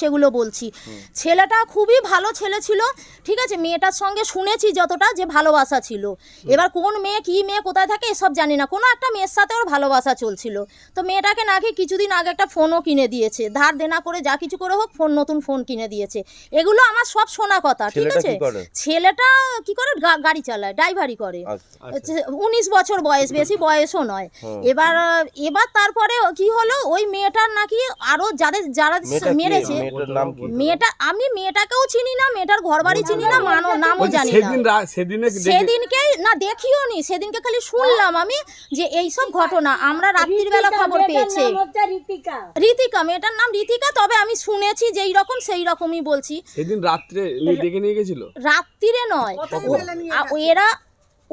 সেগুলো বলছি। ছেলেটা খুবই ভালো ছেলে ছিল ঠিক আছে? মেয়েটার সঙ্গে শুনেছি যতটা যে ভালোবাসা ছিল। এবার কোন মেয়ে কি মেয়ে কোথায় থাকে এসব জানি না। কোনো একটা মেয়ের সাথে ওর ভালোবাসা চলছিল। তো মেয়েটাকে নাকি কিছুদিন আগে একটা ফোনও কিনে দিয়েছে। ধার দেনা করে যা কিছু করে হোক ফোন নতুন ফোন কিনে দিয়েছে। এগুলো আমার সব শোনা কথা ঠিক আছে? ছেলেটা কি করে? গাড়ি চালায় ড্রাইভারি করে। আচ্ছা উনিশ বছর বয়স বেশি বয়সও নয়। এবার এবার তারপরে কি হলো? ওই মেয়েটার নাকি আরও যাদের যারা মেরেছে মেয়েটার নাম কি? মেয়েটা আমি মেয়েটাকেও চিনি না মেয়েটার ঘর বাড়ি চিনি না মানো নামও জানি সেদিন না সেদিনে দেখে- সেদিনকে না দেখিও নি সেদিনকে খালি শুনলাম আমি যে এই সব ঘটনা আমরা রাত্রির বেলা খবর পেয়েছি। রীতিকা। মেয়েটার নাম রীতিকা তবে আমি শুনেছি যেই রকম সেই রকমই বলছি। সেদিন রাত্রে ডেকে নিয়ে গেছিল? রাত্রিরে নয়। এরা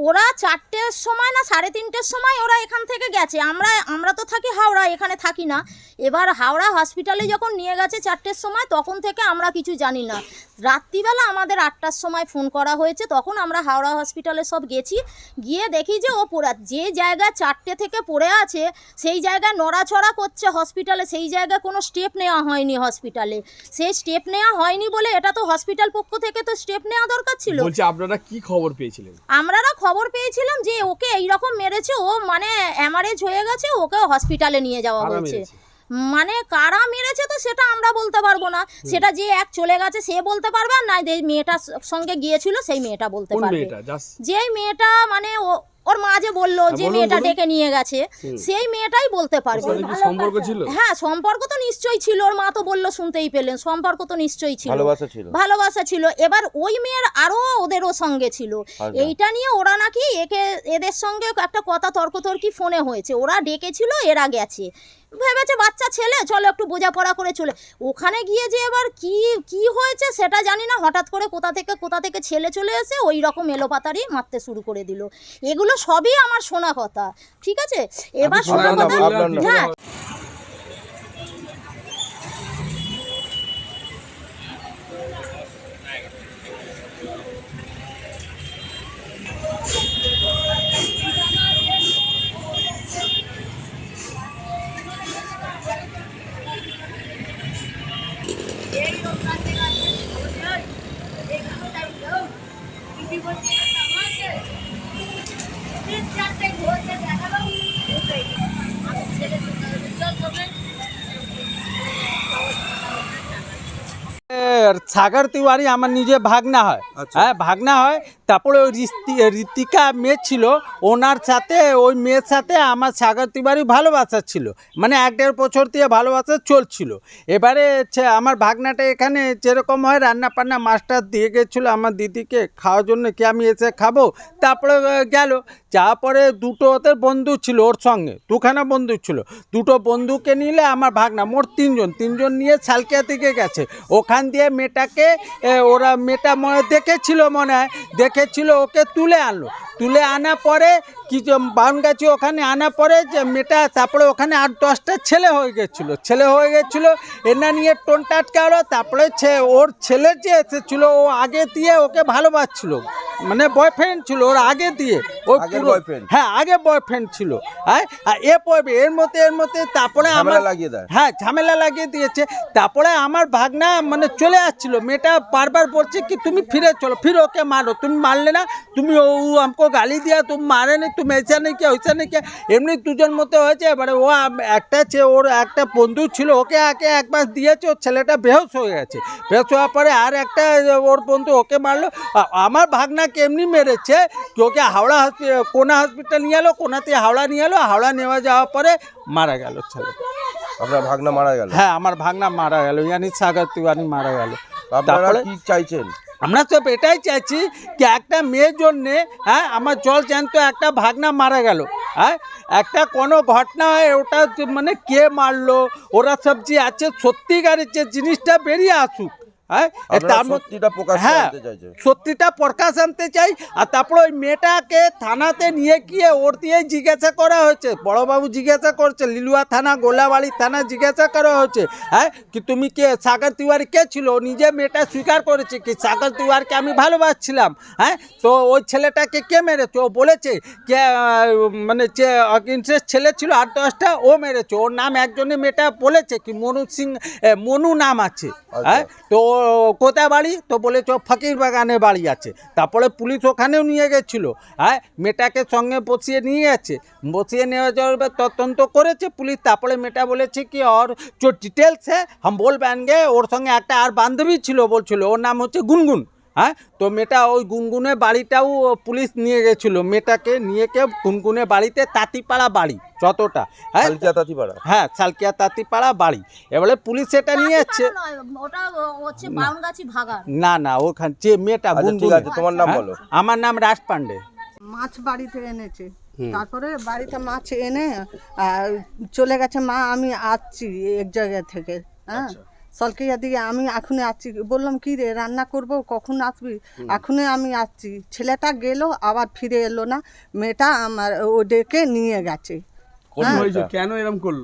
ওরা চারটের সময় না সাড়ে তিনটের সময় ওরা এখান থেকে গেছে। আমরা আমরা তো থাকি হাওড়া এখানে থাকি না। এবার হাওড়া হসপিটালে যখন নিয়ে গেছে চারটের সময় তখন থেকে আমরা কিছু জানি না। রাত্রিবেলা আমাদের আটটার সময় ফোন করা হয়েছে তখন আমরা হাওড়া হসপিটালে সব গেছি। গিয়ে দেখি যে ও পড়া যে জায়গায় চারটে থেকে পড়ে আছে সেই জায়গায় নড়াচড়া করছে হসপিটালে সেই জায়গায় কোনো স্টেপ নেওয়া হয়নি হসপিটালে সেই স্টেপ নেওয়া হয়নি বলে এটা তো হসপিটাল পক্ষ থেকে তো স্টেপ নেওয়া দরকার ছিল। বলছি আপনারা কি খবর পেয়েছিলেন? আমরারা খবর পেয়েছিলাম যে ওকে এইরকম মেরেছে ও মানে অ্যামারেজ হয়ে গেছে ওকে হসপিটালে নিয়ে যাওয়া হয়েছে। মানে কারা মেরেছে তো সেটা আমরা বলতে পারব না। সেটা যে এক চলে গেছে সে বলতে পারবে আর না যে মেয়েটার সঙ্গে গিয়েছিল সেই মেয়েটা বলতে পারবে। যে যেই মেয়েটা মানে ও- ওর মা যে বলল যে মেয়েটা ডেকে নিয়ে গেছে সেই মেয়েটাই বলতে পারবে। সম্পর্ক ছিল? হ্যাঁ সম্পর্ক তো নিশ্চয়ই ছিল ওর মা তো বলল শুনতেই পেলেন সম্পর্ক তো নিশ্চয়ই ছিল। ভালোবাসা ছিল। ভালোবাসা ছিল। এবার ওই মেয়ের আরও ওদেরও সঙ্গে ছিল। আচ্ছা। এইটা নিয়ে ওরা নাকি একে এদের সঙ্গে একটা কথা তর্কতর্কি ফোনে হয়েছে। ওরা ডেকেছিল এরা গেছে। ভেবেছে বাচ্চা ছেলে চলো একটু বোঝাপড়া করে চলে। ওখানে গিয়ে যে এবার কি কি হয়েছে সেটা জানি না। হঠাৎ করে কোথা থেকে কোথা থেকে ছেলে চলে এসে ওই রকম এলোপাতারি মারতে শুরু করে দিল। এগুলো সবই আমার শোনা কথা ঠিক আছে? এবার শোনা কথা হ্যাঁ। এর সাগর তিওয়ারি আমার নিজে ভাগনা হয়। আচ্ছা। হ্যাঁ ভাগনা হয়। তারপরে ওই ঋতিকা মেয়ে ছিল। ওনার সাথে ওই মেয়ের সাথে আমার সাগর তিওয়ারি ভালোবাসা ছিল। মানে এক দেড় বছর দিয়ে ভালোবাসা চলছিল। এবারে আমার ভাগনাটা এখানে যেরকম হয় রান্না পান্না মাস্টার দিয়ে গেছিল আমার দিদিকে খাওয়ার জন্য কি আমি এসে খাব? তারপরে গেল। যাওয়ার পরে দুটো ওদের বন্ধু ছিল ওর সঙ্গে দুখানা বন্ধু ছিল। দুটো বন্ধুকে নিলে আমার ভাগনা মোট তিনজন। তিনজন নিয়ে সালকিয়া থেকে গেছে। ওখান দিয়ে মেয়েটাকে ওরা মেয়েটা মনে দেখেছিল মনে হয়, দেখেছিল, ওকে তুলে আনলো। তুলে আনা পরে কিছু বাউনগাছি ওখানে আনা পরে যে মেয়েটা, তারপরে ওখানে আট দশটা ছেলে হয়ে গেছিল। ছেলে হয়ে গেছিল, এনা নিয়ে টোনটা হলো, তারপরে ওর ছেলে যে এসেছিল, ও আগে দিয়ে ওকে ভালোবাসছিল। মানে বয়ফ্রেন্ড ছিল ওর আগে দিয়ে ও আগের পুরো- হ্যাঁ আগে বয়ফ্রেন্ড ছিল। হ্যাঁ আর এ পড়বে এর মধ্যে এর মধ্যে তারপরে আমার লাগিয়ে দেয়। হ্যাঁ ঝামেলা লাগিয়ে দিয়েছে। তারপরে আমার ভাগনা মানে চলে আসছিল। মেয়েটা বারবার বলছে কি তুমি ফিরে চলো ফির ওকে মারো। তুমি মারলে না তুমি ও আমাকে গালি দিয়া তুমি মারে নি তুমি এসে নেই কে ওইসা নেই কে। এমনি দুজন মধ্যে হয়েছে। এবারে ও একটা ওর একটা বন্ধু ছিল ওকে আগে একবার দিয়েছে ওর ছেলেটা বেহস হয়ে গেছে। বেহস হওয়ার পরে আর একটা ওর বন্ধু ওকে মারলো। আমার ভাগনাকে এমনি মেরেছে কি ওকে হাওড়া হসপিটাল কোনা হসপিটাল নিয়ে এলো কোনাতে হাওড়া নিয়ে এলো হাওড়া নেওয়া যাওয়ার পরে মারা গেল ছেলে আপনার ভাগনা মারা গেল হ্যাঁ আমার ভাগনা মারা গেল ইয়ানি সাগর তিওয়ারি মারা গেল আপনারা কি চাইছেন আমরা সব এটাই চাইছি কি একটা মেয়ের জন্যে হ্যাঁ আমার জল জ্যান্ত একটা ভাগনা মারা গেল হ্যাঁ একটা কোনো ঘটনা হয় ওটা যে মানে কে মারলো ওরা সব যে আছে সত্যিকারের যে জিনিসটা বেরিয়ে আসুক হ্যাঁ? তার সত্যিটা প্রকাশ হ্যাঁ আনতে সত্যিটা প্রকাশ আনতে চাই আর তারপরে ওই মেয়েটাকে থানাতে নিয়ে গিয়ে ওর দিয়ে জিজ্ঞাসা করা হয়েছে। বড়বাবু জিজ্ঞাসা করছে লিলুয়া থানা গোলাবাড়ি থানা জিজ্ঞাসা করা হয়েছে। হ্যাঁ কি তুমি কে? সাগর তিওয়ারি কে ছিল? ও নিজে মেয়েটা স্বীকার করেছে কি সাগর তিওয়ারিকে আমি ভালোবাসছিলাম। হ্যাঁ তো ওই ছেলেটাকে কে মেরেছে? ও বলেছে কে মানে যে ইন্টারেস্ট ছেলে ছিল আট দশটা ও মেরেছে। ওর নাম একজনে মেয়েটা বলেছে কি মনু সিং মনু নাম আছে। হ্যাঁ তো কোথায় বাড়ি? তো বলেছ, ফকির বাগানে বাড়ি আছে। তারপরে পুলিশ ওখানেও নিয়ে গেছিল। হ্যাঁ মেয়েটাকে সঙ্গে বসিয়ে নিয়ে যাচ্ছে বসিয়ে নেওয়া যাবে তদন্ত করেছে পুলিশ। তারপরে মেয়েটা বলেছে কি ওর চোর ডিটেলসে হাম বলবেন গে ওর সঙ্গে একটা আর বান্ধবী ছিল বলছিল। ওর নাম হচ্ছে গুনগুন। হ্যাঁ? তো মেয়েটা ওই গুনগুনের বাড়িটাও পুলিশ নিয়ে গেছিল। মেয়েটাকে নিয়ে কে গুনগুনের বাড়িতে তাঁতিপাড়া বাড়ি যতটা হ্যাঁ? তাঁতিপাড়া। হ্যাঁ সালকিয়া তাঁতিপাড়া বাড়ি। এবারে পুলিশ এটা নিয়ে যাচ্ছে নয়, ওটা হচ্ছে বাউনগাছি ভাগার না না ওখান যে মেয়েটা আচ্ছা ঠিক গুনগুন আছে তোমার নাম হ্যাঁ? বলো। আমার নাম রাজ পান্ডে। মাছ বাড়িতে এনেছে। তারপরে বাড়িতে মাছ এনে আর চলে গেছে মা আমি আসছি এক জায়গা থেকে। হ্যাঁ? সলকেয়া দিয়ে আমি এখনই আসছি। বললাম কি রে রান্না করব? কখন আসবি? এখনই আমি আসছি। ছেলেটা গেল আবার ফিরে এলো না। মেয়েটা আমার ও ডেকে নিয়ে গেছে। কোন হয়েছে? কেন এরম করল?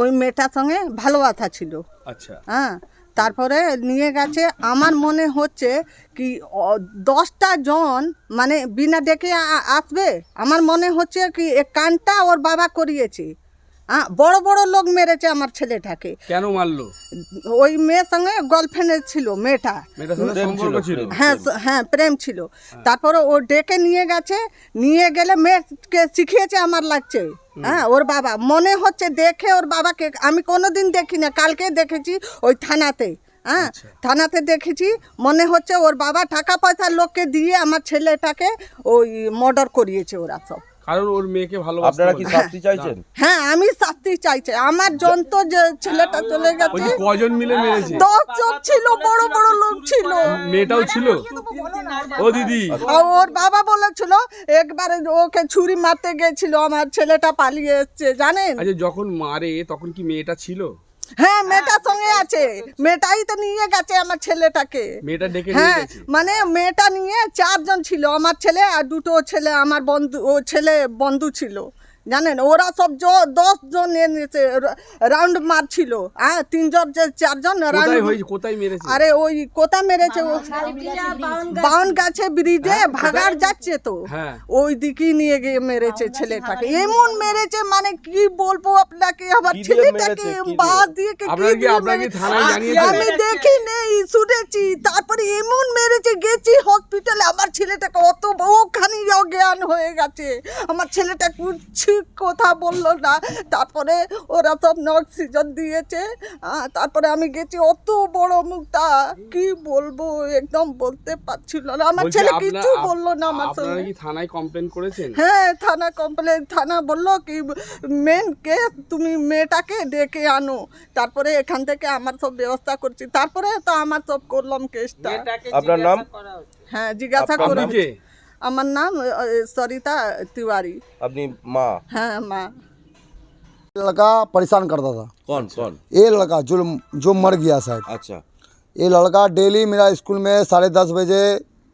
ওই মেয়েটার সঙ্গে ভালোবাসা ছিল। আচ্ছা। হ্যাঁ তারপরে নিয়ে গেছে। আমার মনে হচ্ছে কি দশটা জন মানে বিনা ডেকে আসবে? আমার মনে হচ্ছে কি এ কানটা ওর বাবা করিয়েছে। হ্যাঁ বড় বড় লোক মেরেছে আমার ছেলেটাকে। কেন মারলো? ওই মেয়ের সঙ্গে গার্লফ্রেন্ড ছিল মেয়েটা। হ্যাঁ হ্যাঁ প্রেম ছিল। তারপরে ও ডেকে নিয়ে গেছে নিয়ে গেলে মেয়েকে শিখিয়েছে আমার লাগছে। হ্যাঁ ওর বাবা। মনে হচ্ছে দেখে ওর বাবাকে আমি কোনোদিন দেখি না কালকে দেখেছি ওই থানাতে। হ্যাঁ থানাতে দেখেছি মনে হচ্ছে ওর বাবা টাকা পয়সা লোককে দিয়ে আমার ছেলেটাকে ওই মর্ডার করিয়েছে ওরা সব। কারণ ওর মেয়েকে ভালোবাসতে আপনারা কি শাস্তি চাইছেন? হ্যাঁ আমি শাস্তি চাইছি। আমার জন্ত যে ছেলেটা চলে গেছে কজন মিলে মেরেছে? দশ জন ছিল বড় বড় লোক ছিল। মেয়েটাও ছিল? ও দিদি। ওর বাবা বলেছিল একবারে ওকে ছুরি মারতে গেছিল আমার ছেলেটা পালিয়ে এসছে জানেন? আচ্ছা যখন মারে তখন কি মেয়েটা ছিল? হ্যাঁ মেয়েটার সঙ্গে আছে। মেয়েটাই তো নিয়ে গেছে আমার ছেলেটাকে। মেয়েটা ডেকে হ্যাঁ মানে মেয়েটা নিয়ে চারজন ছিল আমার ছেলে আর দুটো ছেলে আমার বন্ধু ও ছেলে বন্ধু ছিল। জানেন? ওরা সব জ- দশ জন এনেছে রাউন্ড মারছিল। হ্যাঁ তিনজন যে চারজন রাউন্ড কোথায় মেরেছে? আরে ওই কোথা মেরেছে? বাউন গাছে ব্রিজে ভাগার যাচ্ছে তো। হ্যাঁ। ওই দিকেই নিয়ে গিয়ে মেরেছে ছেলেটাকে। এমন মেরেছে মানে কি বলব আপনাকে? আবার ছেলেটাকে? দিয়ে? বাদ দিয়ে? আমি দেখি নেই শুনেছি। তারপরে এমন মেরেছে গেছি হসপিটালে আমার ছেলেটাকে অত ওখানে অজ্ঞান হয়ে গেছে। আমার ছেলেটা কুচ্ছি কথা বলল না। তারপরে ওরা সব অক্সিজেন দিয়েছে। আহ, তারপরে আমি গেছি অত বড় মুখটা কি বলব একদম বলতে পারছিল না। আমার ছেলে কিছু বলল না আমার সঙ্গে। কি থানায় কমপ্লেন করেছেন? হ্যাঁ থানা কমপ্লেন থানা বলল কি মেন কে তুমি মেয়েটাকে ডেকে আনো। তারপরে এখান থেকে আমার সব ব্যবস্থা করছি। তারপরে তো আমার সব করলাম কেসটা আপনার নাম হ্যাঁ জিজ্ঞাসা আপনার করুন আপনি কে আমার নাম আহ, সরিতা তিওয়ারি আপনি মা হ্যাঁ মা लड़का परेशान करता था কোন কোন ये लड़का जो जो मर गया शायद আচ্ছা ये लड़का डेली मेरा स्कूल में साढ़े दस बजे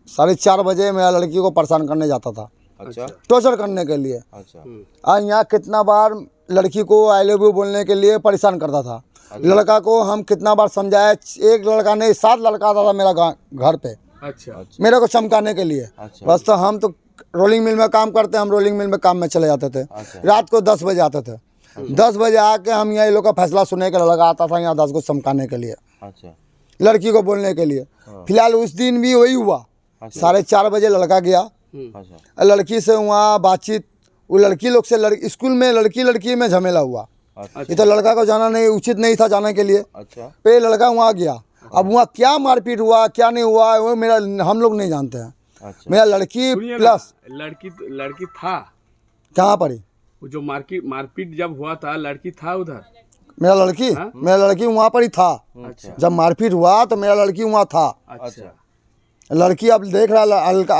साढ़े चार बजे मेरा लड़की को परेशान करने जाता था আচ্ছা टॉर्चर करने के लिए আচ্ছা और यहाँ कितना बार लड़की को आई लव यू बोलने के लिए परेशान करता था लड़का को हम कितना बार समझाए एक लड़का नहीं सात लड़का आता था मेरा गा- घर पे अच्छा।, अच्छा। मेरे को चमकाने के लिए। अच्छा। बस तो हम तो रोलिंग मिल में काम करते हम रोलिंग मिल में काम में चले जाते थे। अच्छा। रात को दस बजे आते थे। हम्म। दस बजे आके हम यहाँ लोग का फैसला सुनने के लगा आता था यहाँ दस को चमकाने के लिए। अच्छा। लड़की को बोलने के लिए। हाँ। फ़िलहाल उस दिन भी वही हुआ। साढ़े चार बजे लड़का गया। हम्म। लड़की से वहाँ बातचीत। वो लड़की लोग से लड़की स्कूल में लड़की लड़की में झमेला हुआ। अच्छा। ये तो लड़का को जाना नहीं उचित नहीं था जाने के लिए। अच्छा। पे लड़का वहाँ गया। अब वहाँ क्या मारपीट हुआ क्या नहीं हुआ वो मेरा हम लोग नहीं जानते हैं। अच्छा। मेरा लड़की प्लस लड़की लड़की था। कहाँ पर जो मारपीट मारपीट जब हुआ था लड़की था उधर? मेरा लड़की? हा? मेरा लड़की वहाँ पर ही था। अच्छा। जब मारपीट हुआ तो मेरा लड़की वहाँ था। अच्छा। लड़की अब देख रहा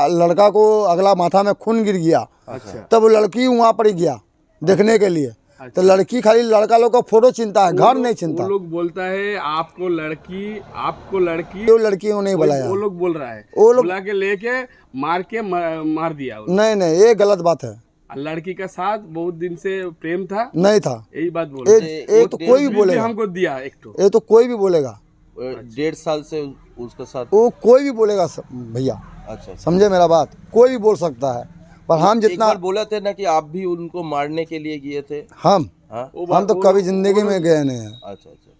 लड़का को अगला माथा में खून गिर गया। अच्छा। तब लड़की वहाँ पर ही गया देखने के लिए। तो लड़की खाली लड़का लोग का फ़ोटो चिंता है घर नहीं चिंता। लोग बोलता है आपको लड़की आपको लड़की वो लड़की को नहीं बुलाया। वो लोग बोल रहा है। वो लोग- बुला के लेके मार के मार, दिया नहीं नहीं ये गलत बात है। लड़की का साथ बहुत दिन से प्रेम था। नहीं था। यही बात बोल ये रहे तो कोई भी बोलेगा। हमको दिया एक तो। ये तो कोई भी बोलेगा। डेढ़ साल से उसके साथ वो कोई भी बोलेगा भैया। अच्छा। समझे मेरा बात? कोई भी बोल सकता है। पर हम जितना बोला थे ना कि आप भी उनको मारने के लिए गए थे। हम। हाँ? हम तो कभी ज़िंदगी में गए नहीं हैं। अच्छा अच्छा।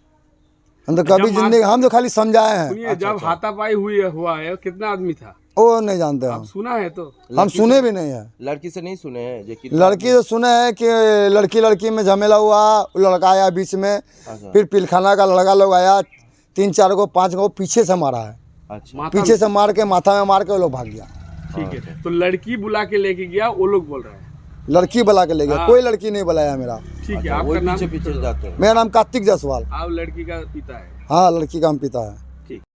हम तो कभी ज़िंदगी हम तो खाली समझाए हैं। जब हाथापाई हुई हुआ है कितना आदमी था? वो नहीं जानते आप हम। सुना है तो। हम सुने भी नहीं है। लड़की से नहीं सुने हैं लड़की तो सुने हैं कि लड़की लड़की में झमेला हुआ लड़का आया बीच में अच्छा। फिर पिलखाना का लड़का लोग आया तीन चार को पाँच को पीछे से मारा है। अच्छा। पीछे से मार के माथा में मार के वो लोग भाग गया। ठीक है। तो लड़की बुला के लेके गया वो लोग बोल रहे हैं। लड़की बुला के ले गया। हाँ। कोई लड़की नहीं बुलाया मेरा। ठीक है अच्छा, आपका नाम पीछे पीछे जाते हैं। मेरा नाम कार्तिक जायसवाल। आप लड़की का पिता है? हाँ लड़की का हम पिता है।